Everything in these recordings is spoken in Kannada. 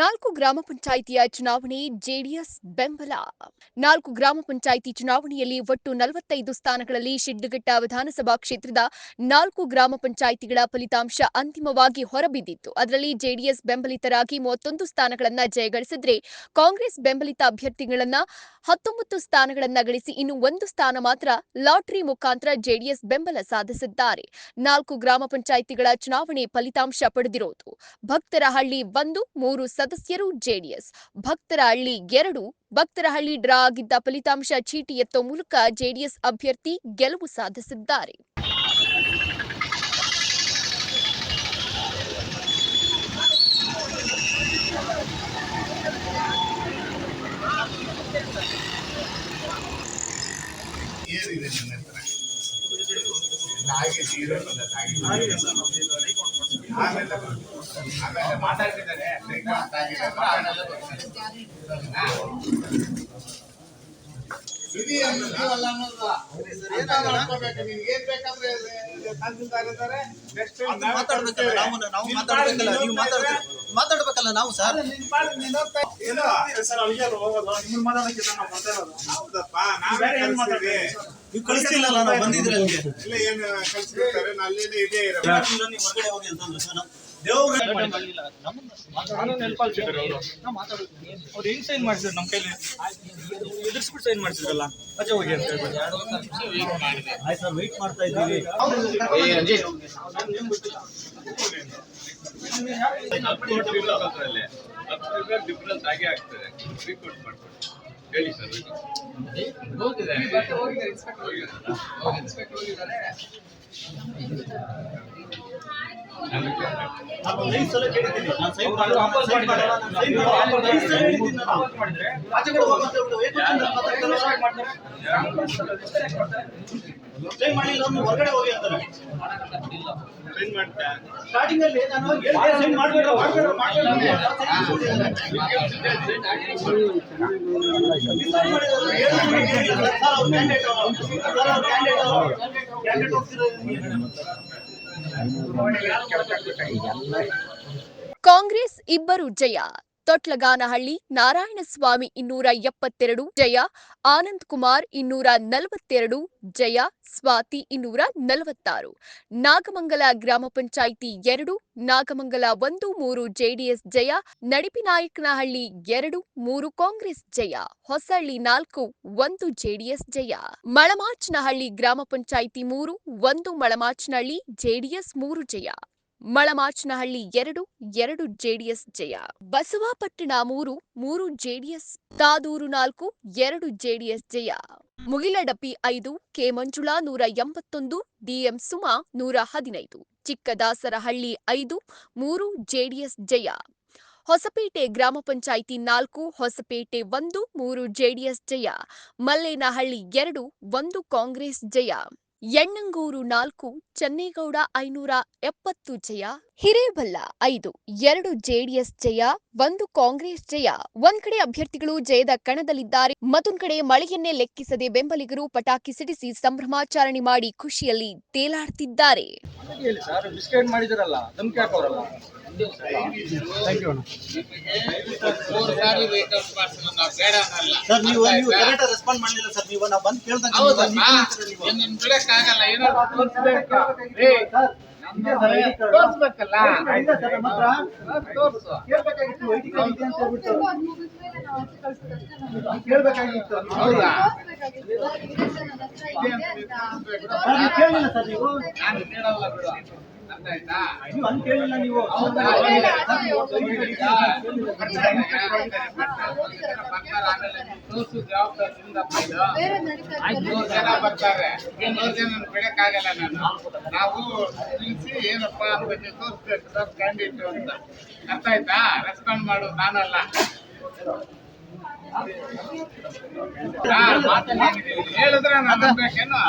ನಾಲ್ಕು ಗ್ರಾಮ ಪಂಚಾಯಿತಿಯ ಚುನಾವಣೆ ಜೆಡಿಎಸ್ ಬೆಂಬಲ. ನಾಲ್ಕು ಗ್ರಾಮ ಪಂಚಾಯಿತಿ ಚುನಾವಣೆಯಲ್ಲಿ ಒಟ್ಟು ನಲವತ್ತೈದು ಸ್ಥಾನಗಳಲ್ಲಿ ಶಿಡ್ಡಘಟ್ಟ ವಿಧಾನಸಭಾ ಕ್ಷೇತ್ರದ ನಾಲ್ಕು ಗ್ರಾಮ ಪಂಚಾಯಿತಿಗಳ ಫಲಿತಾಂಶ ಅಂತಿಮವಾಗಿ ಹೊರಬಿದ್ದಿತ್ತು. ಅದರಲ್ಲಿ ಜೆಡಿಎಸ್ ಬೆಂಬಲಿತರಾಗಿ ಮೂವತ್ತೊಂದು ಸ್ಥಾನಗಳನ್ನು ಜಯಗಳಿಸಿದ್ರೆ ಕಾಂಗ್ರೆಸ್ ಬೆಂಬಲಿತ ಅಭ್ಯರ್ಥಿಗಳನ್ನ ಹತ್ತೊಂಬತ್ತು ಸ್ಥಾನಗಳನ್ನ ಗಳಿಸಿ ಇನ್ನು ಒಂದು ಸ್ಥಾನ ಮಾತ್ರ ಲಾಟರಿ ಮುಖಾಂತರ ಜೆಡಿಎಸ್ ಬೆಂಬಲ ಸಾಧಿಸಿದ್ದಾರೆ. ನಾಲ್ಕು ಗ್ರಾಮ ಪಂಚಾಯಿತಿಗಳ ಚುನಾವಣೆ ಫಲಿತಾಂಶ ಪಡೆದಿರೋದು. ಭಕ್ತರಹಳ್ಳಿ ಒಂದು, ಮೂರು ಸದಸ್ಯರು ಜೆಡಿಎಸ್. ಭಕ್ತರಹಳ್ಳಿ ಎರಡು, ಭಕ್ತರಹಳ್ಳಿ ಡ್ರಾ ಆಗಿದ್ದ ಫಲಿತಾಂಶ ಚೀಟಿ ಎತ್ತೋ ಮೂಲಕ ಜೆಡಿಎಸ್ ಅಭ್ಯರ್ಥಿ ಗೆಲುವು ಸಾಧಿಸಿದ್ದಾರೆ. ಆಮೇಲೆ ಮಾತಾಡ್ತಿದ್ದಾರೆ ಅನ್ನೋದು. ಬೇಕಂದ್ರೆ ತಹಸೀಲ್ದಾರ್ ನಾವೇ ಮಾತಾಡ್ಬೇಕಲ್ಲ ನಾವು ನಾವು ಮಾತಾಡ್ಬೇಕಲ್ಲ ನೀವು ನೀನ್ ಮಾತಾಡ್ಬೇಕು ಮಾತಾಡ್ಬೇಕಲ್ಲ ನಾವು ಸರ್ ಏನೋ? ಸರ್ ಅಲ್ಲಿಗೆ ಅಲ್ಲ ಹೋಗೋದು ಮಾತಾಡಕ್ಕೆ ನಾವು ಮಾತಾಡೋದು ಹೌದಪ್ಪ, ನಾವೇ ಏನ್ ಕಳ್ಸಿದ್ವಿ. ನೀವು ಕಳಿಸ್ತಿಲ್ಲಲ್ಲ ನಾವು ಬಂದಿದ್ರೆ ಅಲ್ಲಿಗೆ. ಇಲ್ಲ ಏನು ಕಳ್ಸಿರ್ತಾರೆ ನಾನು ಅಲ್ಲೇನೆ ಇದೇ ಇರೋ ಇಲ್ಲ, ನೀವು ಹೊರಗಡೆ ಹೋಗಿ ಅಂತಂದ್ರೆ ಸರ್ ದೇವ್ರ ನಾನು ನೆನಪಾಗ್ತಿದ್ದಾರೆ ಅವರು ಅವ್ರು ಹೆಂಗ್ ಸೈನ್ ಮಾಡಿಸಿದ್ರು ನಮ್ಮ ಕೈಲಿ? ಎದುರಿಸ್ಬಿಟ್ಟು ಸೈನ್ ಮಾಡಿಸಿದ್ರಲ್ಲ ಅಜೆ ಹೋಗಿ ಅಂತ ಹೇಳ್ಬಿಟ್ಟು. ಆಯ್ತು ಸರ್ ವೆಯ್ಟ್ ಮಾಡ್ತಾ ಇದ್ದೀವಿ. ಡಿಫ್ರೆನ್ಸ್ ಆಗೇ ಆಗ್ತದೆ. ರಿಪೋರ್ಟ್ ಮಾಡ್ಕೊಂಡು. ಹೇಳಿ ಸರ್ ನಾನು ಐದು ಸಲ ಕೇಳಿದ್ದೀನಿ ನಾನು ಸೈನ್ ಮಾಡಲ್ಲ ಹೊರಗಡೆ ಹೋಗಿ ಅಂತಾರೆ. ಸ್ಟಾರ್ಟಿಂಗ್ ಅಲ್ಲಿ ನಾನು ಸೈನ್ ಮಾಡಬೇಡ ಕಾಂಗ್ರೆಸ್ ಇಬ್ಬರು ಜಯ. ತೊಟ್ಲಗಾನಹಳ್ಳಿ ನಾರಾಯಣಸ್ವಾಮಿ ಇನ್ನೂರ ಎಪ್ಪತ್ತೆರಡು, ಜಯ ಆನಂದ್ ಕುಮಾರ್ ಇನ್ನೂರ ನಲವತ್ತೆರಡು, ಜಯ ಸ್ವಾತಿ ಇನ್ನೂರ ನಲವತ್ತಾರು. ನಾಗಮಂಗಲ ಗ್ರಾಮ ಪಂಚಾಯಿತಿ ಎರಡು, ನಾಗಮಂಗಲ ಒಂದು, ಮೂರು ಜೆಡಿಎಸ್ ಜಯ ನಡಿಪಿನಾಯಕನಹಳ್ಳಿ ಎರಡು, ಮೂರು ಕಾಂಗ್ರೆಸ್ ಜಯ, ಹೊಸಳ್ಳಿ ನಾಲ್ಕು, ಒಂದು ಜೆಡಿಎಸ್ ಜಯ. ಮಳಮಾಚನಹಳ್ಳಿ ಗ್ರಾಮ ಪಂಚಾಯಿತಿ ಮೂರು, ಒಂದು ಮಳಮಾಚನಹಳ್ಳಿ ಜೆಡಿಎಸ್ ಮೂರು ಜಯ. ಮಳಮಾಚನಹಳ್ಳಿ ಎರಡು ಎರಡು ಜೆಡಿಎಸ್ ಜಯ. ಬಸವಾಪಟ್ಟಣ ಮೂರು ಮೂರು ಜೆಡಿಎಸ್, ತಾದೂರು ನಾಲ್ಕು, ಎರಡು ಜೆಡಿಎಸ್ ಜಯ. ಮುಗಿಲಡಪಿ ಐದು, ಕೆ ಮಂಜುಳಾ ನೂರ ಎಂಬತ್ತೊಂದು, ಡಿಎಂ ಸುಮಾ ನೂರ ಹದಿನೈದು. ಚಿಕ್ಕದಾಸರಹಳ್ಳಿ ಐದು, ಮೂರು ಜೆಡಿಎಸ್ ಜಯ. ಹೊಸಪೇಟೆ ಗ್ರಾಮ ಪಂಚಾಯಿತಿ ನಾಲ್ಕು, ಹೊಸಪೇಟೆ ಒಂದು, ಮೂರು ಜೆಡಿಎಸ್ ಜಯ. ಮಲ್ಲೇನಹಳ್ಳಿ ಎರಡು, ಒಂದು ಕಾಂಗ್ರೆಸ್ ಜಯ. ಎಣ್ಣಂಗೂರು ನಾಲ್ಕು, ಚನ್ನೇಗೌಡ ಐನೂರ ಎಪ್ಪತ್ತು ಜಯ, ಹಿರೇಬಲ್ಲ ಐದು, ಎರಡು ಜೆಡಿಎಸ್ ಜಯ, ಒಂದು ಕಾಂಗ್ರೆಸ್ ಜಯ. ಒಂದ್ ಕಡೆ ಅಭ್ಯರ್ಥಿಗಳು ಜಯದ ಕಣದಲ್ಲಿದ್ದಾರೆ. ಮತ್ತೊಂದ್ ಕಡೆ ಮಳೆಯನ್ನೇ ಲೆಕ್ಕಿಸದೆ ಬೆಂಬಲಿಗರು ಪಟಾಕಿ ಸಿಡಿಸಿ ಸಂಭ್ರಮಾಚರಣೆ ಮಾಡಿ ಖುಷಿಯಲ್ಲಿ ತೇಲಾಡ್ತಿದ್ದಾರೆ. ಹೇಳಿ ಯು ಸಾರಿ ನೀವು ನೀವು ಕರೆಕ್ಟ್ ರೆಸ್ಪಾಂಡ್ ಮಾಡಲಿಲ್ಲ ಸರ್ ನೀವು ನಾವು ಬಂದು ಕೇಳ್ದಂಗೆ ಬಿಡಕ್ಕಾಗಲ್ಲ ಏನೋ ತೋರಿಸ್ಬೇಕಲ್ಲ? ತೋರಿಸು. ಕೇಳ್ಬೇಕಾಗಿತ್ತು ಹೌದಾ? ಕೇಳಿಲ್ಲ ಸರ್ ನೀವು? ನಾನು ಕೇಳಲ್ಲ ಬಿಡು. ನೂರು ಜನ ಬರ್ತಾರೆ ನೂರು ಜನ ಬಿಡಕ್ಕಾಗಲ್ಲ ನಾನು ನಾವು ತಿಳಿಸಿ ಏನಪ್ಪ ನೀವು ತೋರಿಸ್ಬೇಕು ಸರ್ ಕ್ಯಾಂಡಿಡೇಟ್ ಅಂತ ಅರ್ಥ ಆಯ್ತಾ ರೆಸ್ಪಾಂಡ್ ಮಾಡು ನಾನಲ್ಲ? ಹೇಳಿದ್ರೆ ನಾನು ನಂಬೇಕೇನು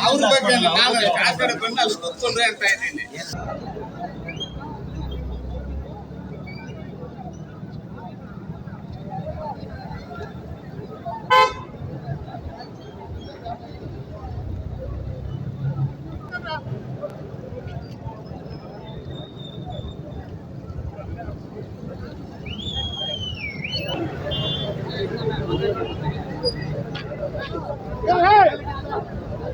ಅವ್ರ ಬಗ್ಗೆ ನಾನು ಆ ಕಡೆ ಬಂದು ಅಲ್ಲಿ ಕೂತ್ಕೊಂಡ್ರೆ ಅಂತ ಇದ್ದೀನಿ.